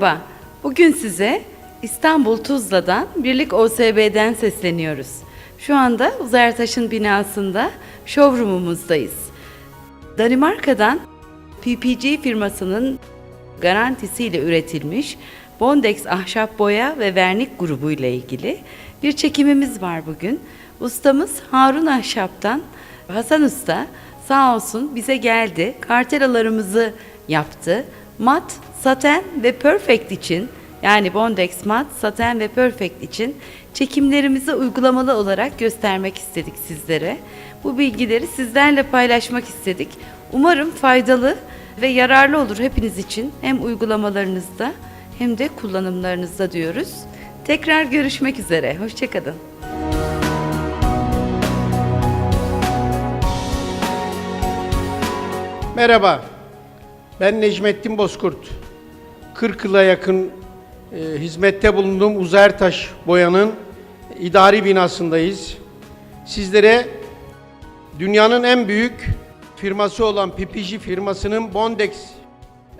Merhaba, bugün size İstanbul Tuzla'dan Birlik OSB'den sesleniyoruz. Şu anda Uzertaş'ın binasında showroom'umuzdayız. Danimarka'dan PPG firmasının garantisiyle üretilmiş Bondex ahşap boya ve vernik grubu ile ilgili bir çekimimiz var bugün. Ustamız Harun Ahşap'tan Hasan Usta sağ olsun bize geldi. Kartelalarımızı yaptı. Mat, saten ve perfect için yani Bondex mat, saten ve perfect için çekimlerimizi uygulamalı olarak göstermek istedik sizlere. Bu bilgileri sizlerle paylaşmak istedik. Umarım faydalı ve yararlı olur hepiniz için hem uygulamalarınızda hem de kullanımlarınızda diyoruz. Tekrar görüşmek üzere. Hoşçakalın. Merhaba, ben Necmettin Bozkurt. 40 yıla yakın e, hizmette bulunduğum Uzertaş Boya'nın idari binasındayız. Sizlere dünyanın en büyük firması olan PPG firmasının Bondex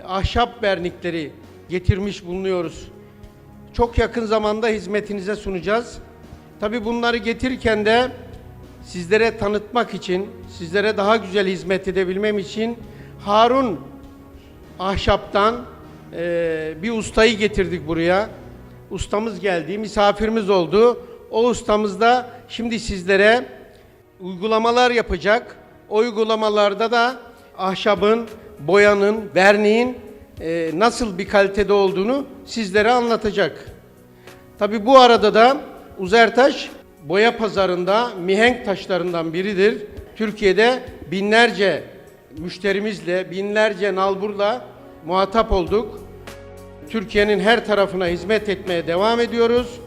ahşap vernikleri getirmiş bulunuyoruz. Çok yakın zamanda hizmetinize sunacağız. Tabii bunları getirirken de sizlere tanıtmak için, sizlere daha güzel hizmet edebilmem için Harun Ahşap'tan eee, bir ustayı getirdik buraya. Ustamız geldi, misafirimiz oldu. O ustamız da şimdi sizlere uygulamalar yapacak. O uygulamalarda da ahşabın, boyanın, verniğin eee, nasıl bir kalitede olduğunu sizlere anlatacak. Tabi bu arada da Uzertaş boya pazarında mihenk taşlarından biridir. Türkiye'de binlerce müşterimizle, binlerce nalburla muhatap olduk. Türkiye'nin her tarafına hizmet etmeye devam ediyoruz.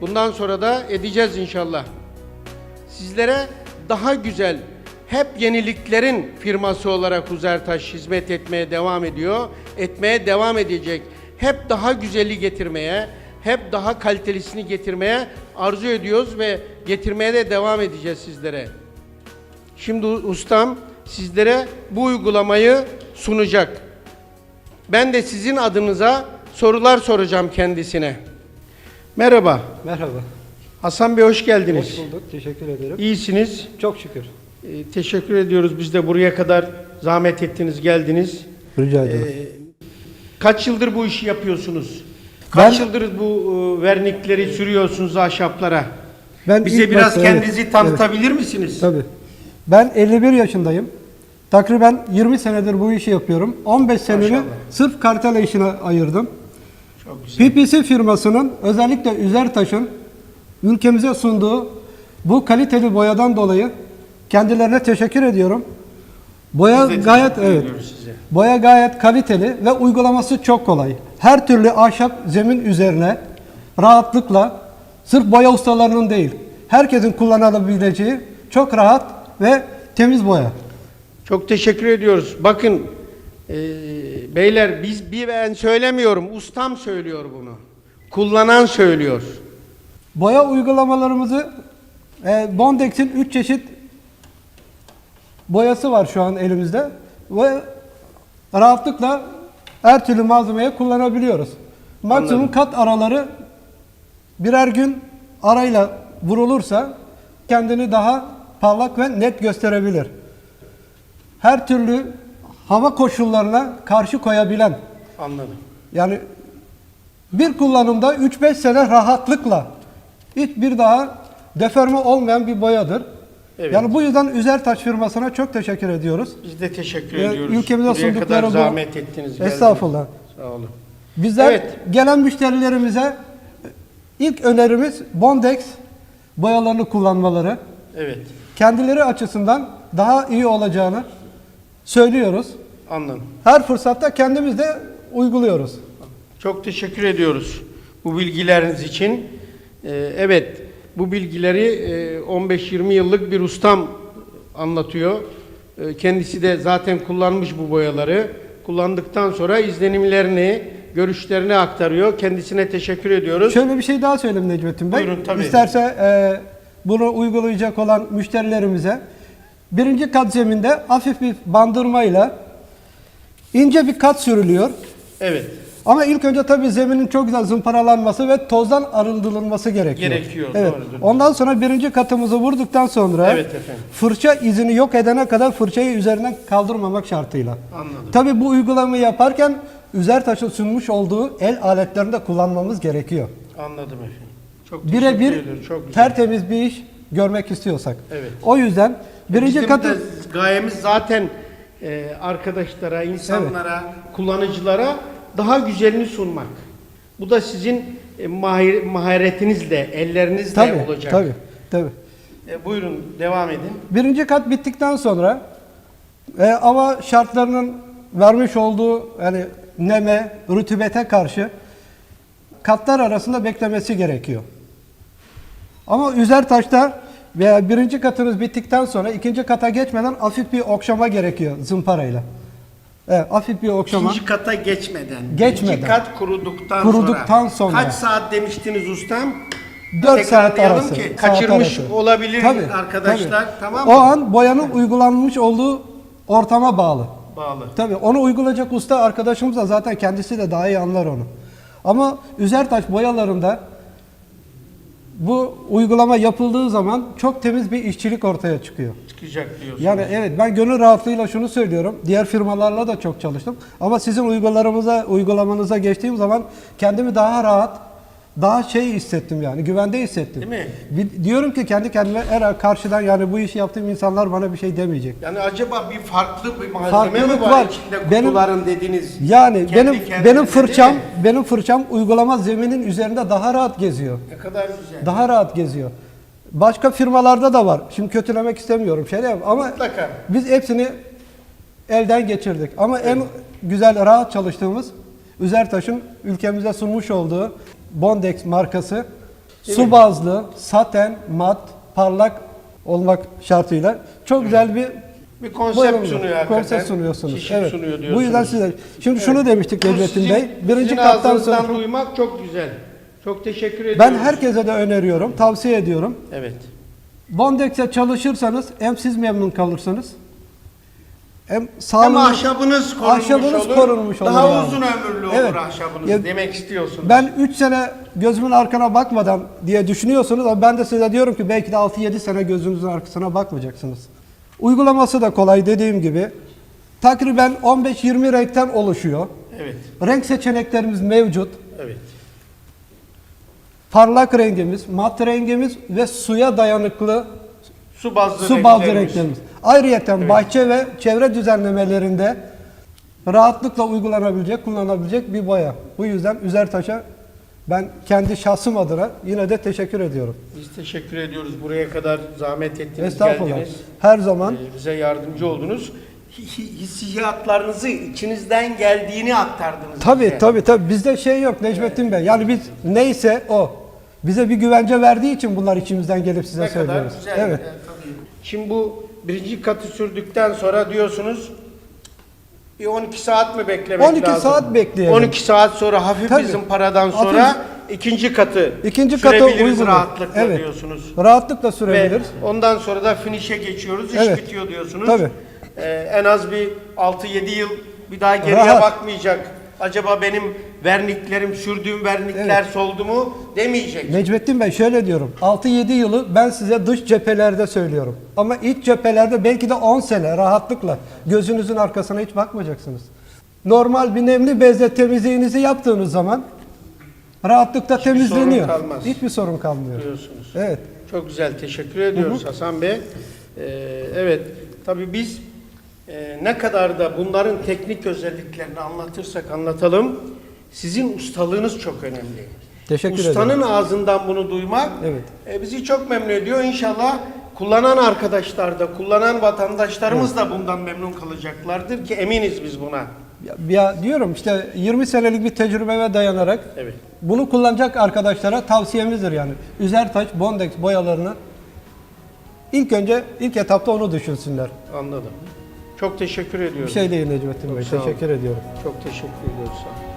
Bundan sonra da edeceğiz inşallah. Sizlere daha güzel, hep yeniliklerin firması olarak Uzertaş hizmet etmeye devam ediyor. Etmeye devam edecek. Hep daha güzeli getirmeye, hep daha kalitelisini getirmeye arzu ediyoruz ve getirmeye de devam edeceğiz sizlere. Şimdi ustam sizlere bu uygulamayı sunacak. Ben de sizin adınıza sorular soracağım kendisine. Merhaba. Merhaba. Hasan Bey hoş geldiniz. Hoş bulduk. Teşekkür ederim. İyisiniz. Çok şükür. Ee, teşekkür ediyoruz. Biz de buraya kadar zahmet ettiniz, geldiniz. Rica ederim. Ee, kaç yıldır bu işi yapıyorsunuz? Kaç Ben- yıldır bu e, vernikleri sürüyorsunuz ahşaplara? ben Bize biraz başta- kendinizi evet, tanıtabilir misiniz? Tabii. Ben 51 yaşındayım. Takriben 20 senedir bu işi yapıyorum. 15 senemi Maşallah. sırf kartela işine ayırdım. Çok güzel. PPC firmasının özellikle Üzertaş'ın ülkemize sunduğu bu kaliteli boyadan dolayı kendilerine teşekkür ediyorum. Boya Biz de gayet teşekkür evet. ediyoruz size. Boya gayet kaliteli ve uygulaması çok kolay. Her türlü ahşap zemin üzerine rahatlıkla sırf boya ustalarının değil, herkesin kullanabileceği çok rahat ve temiz boya. Çok teşekkür ediyoruz. Bakın e, beyler biz bir ben söylemiyorum. Ustam söylüyor bunu. Kullanan söylüyor. Boya uygulamalarımızı e, Bondex'in 3 çeşit boyası var şu an elimizde ve rahatlıkla her türlü malzemeye kullanabiliyoruz. Maksimum Anladım. kat araları birer gün arayla vurulursa kendini daha parlak ve net gösterebilir. Her türlü hava koşullarına karşı koyabilen Anladım. yani bir kullanımda 3-5 sene rahatlıkla hiç bir daha deforme olmayan bir boyadır. Evet. Yani bu yüzden Üzertaş firmasına çok teşekkür ediyoruz. Biz de teşekkür Ve ediyoruz. ülkemize Buraya sundukları kadar bu- zahmet ettiniz. Estağfurullah. Sağ olun. Bizler Evet. gelen müşterilerimize ilk önerimiz Bondex boyalarını kullanmaları. Evet. Kendileri açısından daha iyi olacağını söylüyoruz. Anladım. Her fırsatta kendimiz de uyguluyoruz. Çok teşekkür ediyoruz bu bilgileriniz için. Ee, evet, bu bilgileri e, 15-20 yıllık bir ustam anlatıyor. Ee, kendisi de zaten kullanmış bu boyaları. Kullandıktan sonra izlenimlerini, görüşlerini aktarıyor. Kendisine teşekkür ediyoruz. Şöyle bir şey daha söyleyeyim Necmettin Bey. Buyurun, tabii. İsterse e, bunu uygulayacak olan müşterilerimize birinci kat zeminde hafif bir bandırmayla ince bir kat sürülüyor. Evet. Ama ilk önce tabii zeminin çok güzel zımparalanması ve tozdan arındırılması gerekiyor. Gerekiyor, Evet. doğrudur. Ondan sonra birinci katımızı vurduktan sonra Evet efendim. fırça izini yok edene kadar fırçayı üzerinden kaldırmamak şartıyla. Anladım. Tabii bu uygulamayı yaparken üzer taşın sunmuş olduğu el aletlerini de kullanmamız gerekiyor. Anladım efendim. Çok Birebir ediyorum. Çok güzel. tertemiz bir iş görmek istiyorsak. Evet. O yüzden birinci Bizim katı gayemiz zaten e, arkadaşlara, insanlara, kullanıcılara daha güzelini sunmak. Bu da sizin e, mahir, maharetinizle, ellerinizle tabii, olacak. tabii, tabii. E, buyurun devam edin. Birinci kat bittikten sonra e, hava şartlarının vermiş olduğu yani neme, rutubete karşı katlar arasında beklemesi gerekiyor. Ama üzer taşta veya birinci katınız bittikten sonra ikinci kata geçmeden hafif bir okşama gerekiyor zımparayla. Evet, hafif bir okşama. İkinci kata geçmeden. Geçmeden. İkinci kat kuruduktan, Kuruduktan sonra. Kaç saat demiştiniz ustam? 4 saat arası. ki saat kaçırmış arası. olabilir Tabii, arkadaşlar. tabii. Tamam O mı? an boyanın uygulanmış olduğu ortama bağlı. Bağlı. Tabii onu uygulayacak usta arkadaşımız da zaten kendisi de daha iyi anlar onu. Ama üzertaş boyalarında bu uygulama yapıldığı zaman çok temiz bir işçilik ortaya çıkıyor. Çıkacak diyorsun. Yani evet ben gönül rahatlığıyla şunu söylüyorum. Diğer firmalarla da çok çalıştım. Ama sizin uygulamanıza, uygulamanıza geçtiğim zaman kendimi daha rahat, daha şey hissettim yani güvende hissettim. Değil mi? Bir- diyorum ki kendi kendime eğer karşıdan yani bu işi yaptığım insanlar bana bir şey demeyecek. Yani acaba bir farklı bir malzeme Farklılık mi var, var. içinde Benim- kutuların dediğiniz? Yani Kendi benim kendine benim değil fırçam mi? benim fırçam uygulama zeminin üzerinde daha rahat geziyor. Ne kadar güzel. Daha rahat geziyor. Başka firmalarda da var. Şimdi kötülemek istemiyorum şey ama Mutlaka. biz hepsini elden geçirdik. Ama en güzel rahat çalıştığımız Üzertaş'ın ülkemize sunmuş olduğu Bondex markası su bazlı, saten, mat, parlak olmak şartıyla çok güzel bir Bir konsept boyama- sunuyor hakikaten. Konsept sunuyorsunuz. Çeşit evet. sunuyor Bu diyorsunuz. yüzden size şimdi şunu demiştik Bu Necmettin sizin- Bey. Birinci sizin kattan ağzınızdan sonra duymak çok güzel. Çok teşekkür ediyorum. ben herkese de öneriyorum, tavsiye ediyorum. Evet. Bondex'e çalışırsanız hem siz memnun kalırsınız. Hem Hem sağlığınız ahşabınız korunmuş ahşabınız olur. korunmuş olur Daha yani. uzun ömürlü olur Evet. ahşabınız Ya- demek istiyorsunuz. Ben 3 sene gözümün arkana bakmadan diye düşünüyorsunuz ama ben de size diyorum ki belki de 6-7 sene gözünüzün arkasına bakmayacaksınız. Uygulaması da kolay dediğim gibi. Takriben 15-20 renkten oluşuyor. Evet. Renk seçeneklerimiz mevcut. Evet. Parlak rengimiz, mat rengimiz ve suya dayanıklı Su bazlı su bazlı renklerimiz. Ayrıyeten bahçe ve çevre düzenlemelerinde rahatlıkla uygulanabilecek, kullanabilecek bir boya. Bu yüzden Üzertaş'a ben kendi şahsım adına yine de teşekkür ediyorum. Biz teşekkür ediyoruz. Buraya kadar zahmet ettiniz, Estağfurullah. geldiniz. Her zaman Ee, bize yardımcı oldunuz. Hi- hi- Hissiyatlarınızı içinizden geldiğini aktardınız. tabii bize. tabii tabii bizde şey yok Necmettin Bey. Yani biz neyse o. Bize bir güvence verdiği için bunlar içimizden gelip size Ne kadar söylüyoruz. güzel. Evet. Şimdi bu birinci katı sürdükten sonra diyorsunuz bir 12 saat mi beklemek 12 lazım? saat bekleyelim. 12 saat sonra hafif Tabii. bizim paradan Hafif- sonra ikinci katı İkinci katı sürebiliriz uygun. rahatlıkla Evet. diyorsunuz. Rahatlıkla Ve sürebiliriz. ondan sonra da finish'e geçiyoruz. İş Evet. bitiyor diyorsunuz. Tabii. Ee, en az bir 6-7 yıl bir daha geriye Rahat. bakmayacak. Acaba benim verniklerim, sürdüğüm vernikler soldu mu demeyecek. Necmettin Bey şöyle diyorum. 6-7 yılı ben size dış cephelerde söylüyorum. Ama iç cephelerde belki de 10 sene rahatlıkla gözünüzün arkasına hiç bakmayacaksınız. Normal bir nemli bezle temizliğinizi yaptığınız zaman rahatlıkla temizleniyor. sorun kalmaz. Hiçbir sorun kalmıyor. diyorsunuz. Evet. Çok güzel, teşekkür ediyoruz Hasan Bey. Ee, evet, tabii biz e, ne kadar da bunların teknik özelliklerini anlatırsak anlatalım, sizin ustalığınız çok önemli. Teşekkür Ustanın ederim. ağzından bunu duymak Evet. e, bizi çok memnun ediyor. İnşallah kullanan arkadaşlar da, kullanan vatandaşlarımız da bundan memnun kalacaklardır ki eminiz biz buna. Ya, ya diyorum işte 20 senelik bir tecrübeme dayanarak Evet. bunu kullanacak arkadaşlara tavsiyemizdir yani. Üzertaş, Bondex boyalarını ilk önce ilk etapta onu düşünsünler. Anladım. Çok teşekkür ediyorum. Bir şey değil Necmettin Bey. Teşekkür ediyorum. Çok teşekkür ediyoruz. Sağ olun.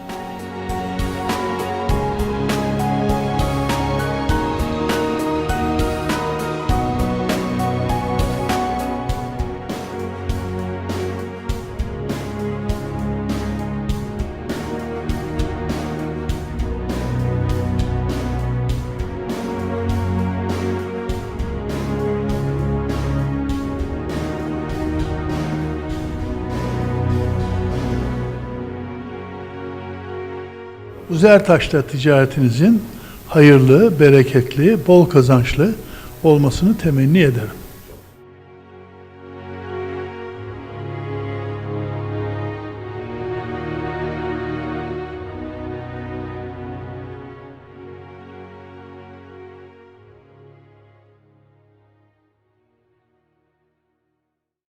Uzertaş'ta ticaretinizin hayırlı, bereketli, bol kazançlı olmasını temenni ederim.